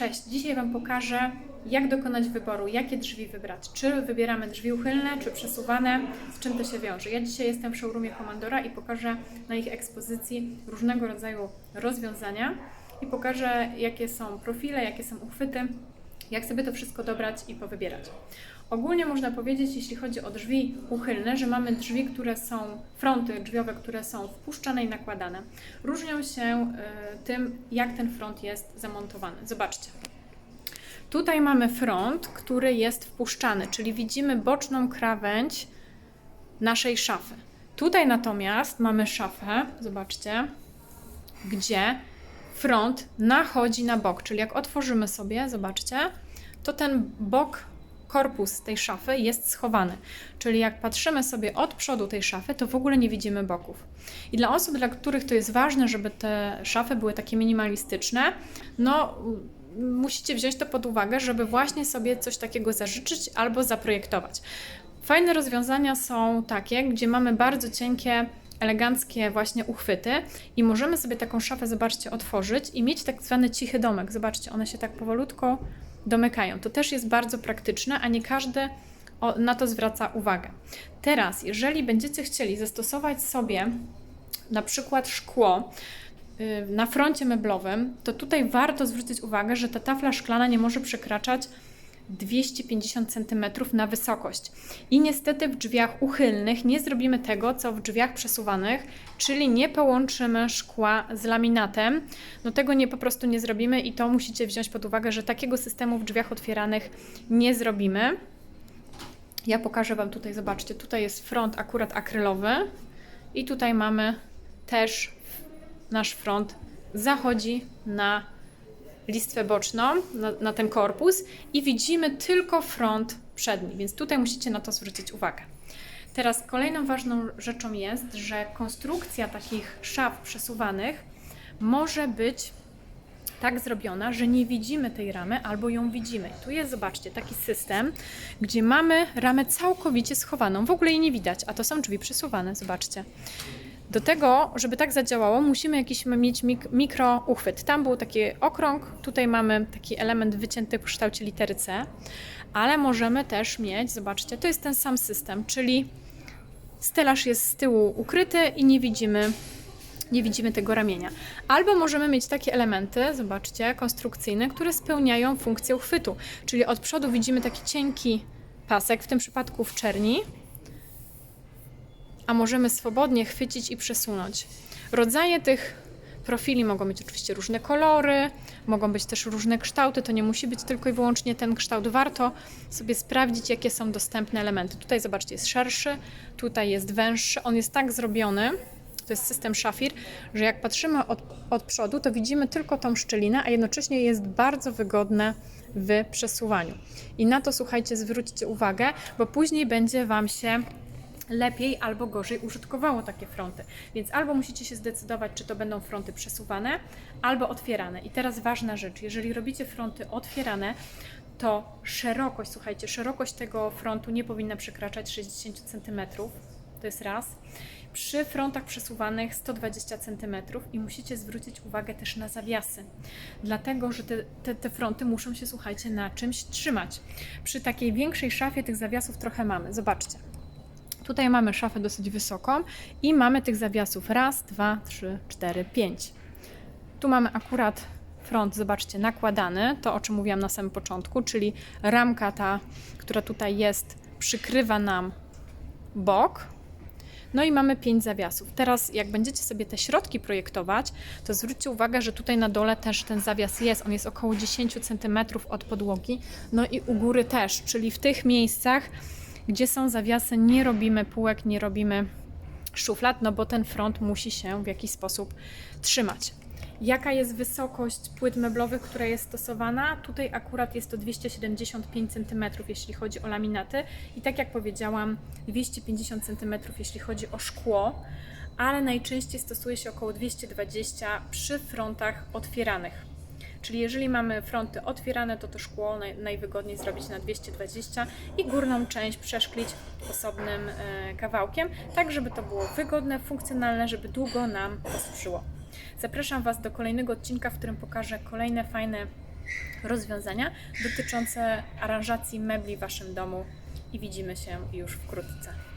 Cześć, dzisiaj Wam pokażę, jak dokonać wyboru, jakie drzwi wybrać. Czy wybieramy drzwi uchylne, czy przesuwane, z czym to się wiąże. Ja dzisiaj jestem w showroomie Komandora i pokażę na ich ekspozycji różnego rodzaju rozwiązania i pokażę, jakie są profile, jakie są uchwyty, jak sobie to wszystko dobrać i powybierać. Ogólnie można powiedzieć, jeśli chodzi o drzwi uchylne, że mamy drzwi, które są, fronty drzwiowe, które są wpuszczane i nakładane. Różnią się y, tym, jak ten front jest zamontowany. Zobaczcie. Tutaj mamy front, który jest wpuszczany, czyli widzimy boczną krawędź naszej szafy. Tutaj natomiast mamy szafę, zobaczcie, gdzie front nachodzi na bok, czyli jak otworzymy sobie, zobaczcie, to ten bok, korpus tej szafy jest schowany. Czyli jak patrzymy sobie od przodu tej szafy, to w ogóle nie widzimy boków. I dla osób, dla których to jest ważne, żeby te szafy były takie minimalistyczne, no musicie wziąć to pod uwagę, żeby właśnie sobie coś takiego zażyczyć albo zaprojektować. Fajne rozwiązania są takie, gdzie mamy bardzo cienkie, eleganckie właśnie uchwyty i możemy sobie taką szafę, zobaczcie, otworzyć i mieć tak zwany cichy domek. Zobaczcie, one się tak powolutko domykają. To też jest bardzo praktyczne, a nie każdy na to zwraca uwagę. Teraz, jeżeli będziecie chcieli zastosować sobie na przykład szkło, y, na froncie meblowym, to tutaj warto zwrócić uwagę, że ta tafla szklana nie może przekraczać 250 cm na wysokość. I niestety w drzwiach uchylnych nie zrobimy tego, co w drzwiach przesuwanych, czyli nie połączymy szkła z laminatem. No tego nie po prostu nie zrobimy i to musicie wziąć pod uwagę, że takiego systemu w drzwiach otwieranych nie zrobimy. Ja pokażę Wam tutaj, zobaczcie, tutaj jest front akurat akrylowy i tutaj mamy też nasz front zachodzi na listwę boczną, na, na ten korpus i widzimy tylko front przedni, więc tutaj musicie na to zwrócić uwagę. Teraz kolejną ważną rzeczą jest, że konstrukcja takich szaf przesuwanych może być tak zrobiona, że nie widzimy tej ramy albo ją widzimy. Tu jest, zobaczcie, taki system, gdzie mamy ramę całkowicie schowaną, w ogóle jej nie widać, a to są drzwi przesuwane, zobaczcie. Do tego, żeby tak zadziałało, musimy jakiś mieć mik mikro uchwyt. Tam był taki okrąg, tutaj mamy taki element wycięty w kształcie litery C, ale możemy też mieć, zobaczcie, to jest ten sam system, czyli stelaż jest z tyłu ukryty i nie widzimy, nie widzimy tego ramienia. Albo możemy mieć takie elementy, zobaczcie, konstrukcyjne, które spełniają funkcję uchwytu, czyli od przodu widzimy taki cienki pasek, w tym przypadku w czerni, a możemy swobodnie chwycić i przesunąć. Rodzaje tych profili mogą być oczywiście różne kolory, mogą być też różne kształty, to nie musi być tylko i wyłącznie ten kształt. Warto sobie sprawdzić, jakie są dostępne elementy. Tutaj zobaczcie, jest szerszy, tutaj jest węższy. On jest tak zrobiony, to jest system szafir, że jak patrzymy od, od przodu, to widzimy tylko tą szczelinę, a jednocześnie jest bardzo wygodne w przesuwaniu. I na to słuchajcie, zwróćcie uwagę, bo później będzie Wam się lepiej albo gorzej użytkowało takie fronty. Więc albo musicie się zdecydować, czy to będą fronty przesuwane, albo otwierane. I teraz ważna rzecz, jeżeli robicie fronty otwierane, to szerokość, słuchajcie, szerokość tego frontu nie powinna przekraczać 60 cm. To jest raz. Przy frontach przesuwanych 120 cm i musicie zwrócić uwagę też na zawiasy, dlatego że te, te, te fronty muszą się, słuchajcie, na czymś trzymać. Przy takiej większej szafie tych zawiasów trochę mamy. Zobaczcie. Tutaj mamy szafę dosyć wysoką i mamy tych zawiasów raz, dwa, trzy, cztery, pięć. Tu mamy akurat front, zobaczcie, nakładany, to o czym mówiłam na samym początku, czyli ramka ta, która tutaj jest, przykrywa nam bok. No i mamy pięć zawiasów. Teraz, jak będziecie sobie te środki projektować, to zwróćcie uwagę, że tutaj na dole też ten zawias jest. On jest około 10 cm od podłogi, no i u góry też, czyli w tych miejscach, gdzie są zawiasy, nie robimy półek, nie robimy szuflad, no bo ten front musi się w jakiś sposób trzymać. Jaka jest wysokość płyt meblowych, która jest stosowana? Tutaj akurat jest to 275 cm, jeśli chodzi o laminaty, i tak jak powiedziałam, 250 cm, jeśli chodzi o szkło, ale najczęściej stosuje się około 220 przy frontach otwieranych. Czyli jeżeli mamy fronty otwierane, to to szkło naj, najwygodniej zrobić na 220 i górną część przeszklić osobnym e, kawałkiem, tak żeby to było wygodne, funkcjonalne, żeby długo nam posłużyło. Zapraszam Was do kolejnego odcinka, w którym pokażę kolejne fajne rozwiązania dotyczące aranżacji mebli w Waszym domu i widzimy się już wkrótce.